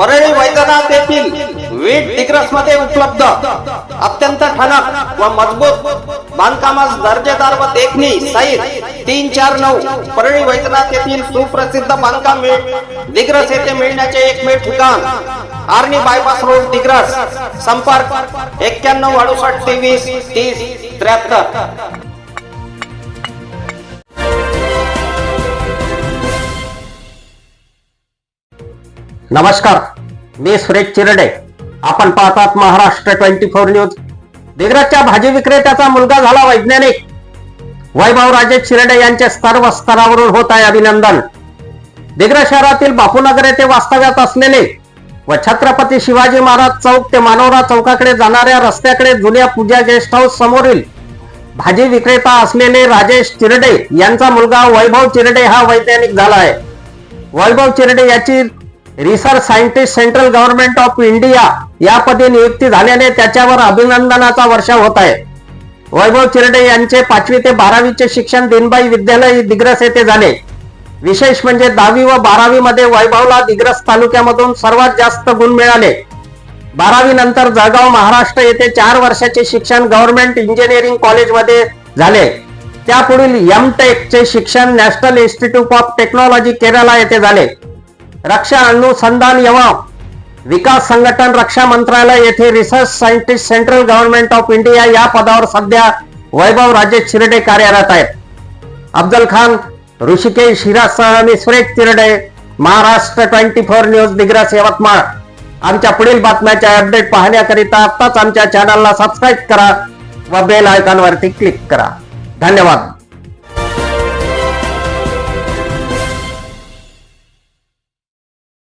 परळी वैद्यनाथ येथील वीट दिग्रसमध्ये उपलब्ध. अत्यंत ठणक व मजबूत बांधकामास दर्जेदार व देखणी सहित तीन चार नऊ परळी वैद्यनाथ येथील सुप्रसिद्ध बांधकाम दिग्रस येथे मिळण्याचे एकमेव ठिकाण. Arni bypass road Digras. संपर्क एक्क्याण्णव अडुसष्ट तेवीस तीस त्र्याहत्तर. नमस्कार. मी सुरेश चिरडे. आपण पाहतात महाराष्ट्र ट्वेंटी फोर न्यूज. दिग्रजच्या भाजी विक्रेत्याचा मुलगा झाला वैज्ञानिक. वैभव राजे चिरडे यांचे सर्व स्तरावरून होत आहे अभिनंदन. दिग्रज शहरातील बापूनगर येथे वास्तव्यात असलेले व छत्रपती शिवाजी महाराज चौक ते मानोरा चौकाकडे जाणाऱ्या रस्त्याकडे जुन्या पूजा गेस्ट हाऊस समोरील भाजी विक्रेता असलेले राजेश चिरडे यांचा मुलगा वैभव चिरडे हा वैज्ञानिक झाला आहे. वैभव चिरडे याची research scientist central government of India या पदी नियुक्ती झाल्याने त्याच्यावर अभिनंदनाचा वर्षाव होत आहे. वैभव चिरडे यांचे पाचवी ते बारावीचे शिक्षण दिनबाई विद्यालय दिग्रस येथे झाले. विशेष म्हणजे दहावी व बारावी मध्ये वैभवला दिग्रस तालुक्यामधून सर्वात जास्त गुण मिळाले. बारावी नंतर जळगाव महाराष्ट्र येथे चार वर्षाचे शिक्षण गव्हर्नमेंट इंजिनिअरिंग कॉलेजमध्ये झाले. त्यापुढील एम चे शिक्षण national institute of technology Kerala येथे झाले. रक्षा अनुसंधान एवं विकास संघटन रक्षा मंत्रालय येथे research scientist central government of India या पदावर सध्या वैभव राजेश शिरडे कार्यरत आहेत. अफजल खान ऋषिकेश हिरासह आणि Suresh Tirde Maharashtra twenty four news Digras Yavatmal. आमच्या पुढील बातम्याच्या अपडेट पाहण्याकरिता आत्ताच आमच्या चॅनलला सबस्क्राईब करा व बेल आयकॉनवरती क्लिक करा. धन्यवाद.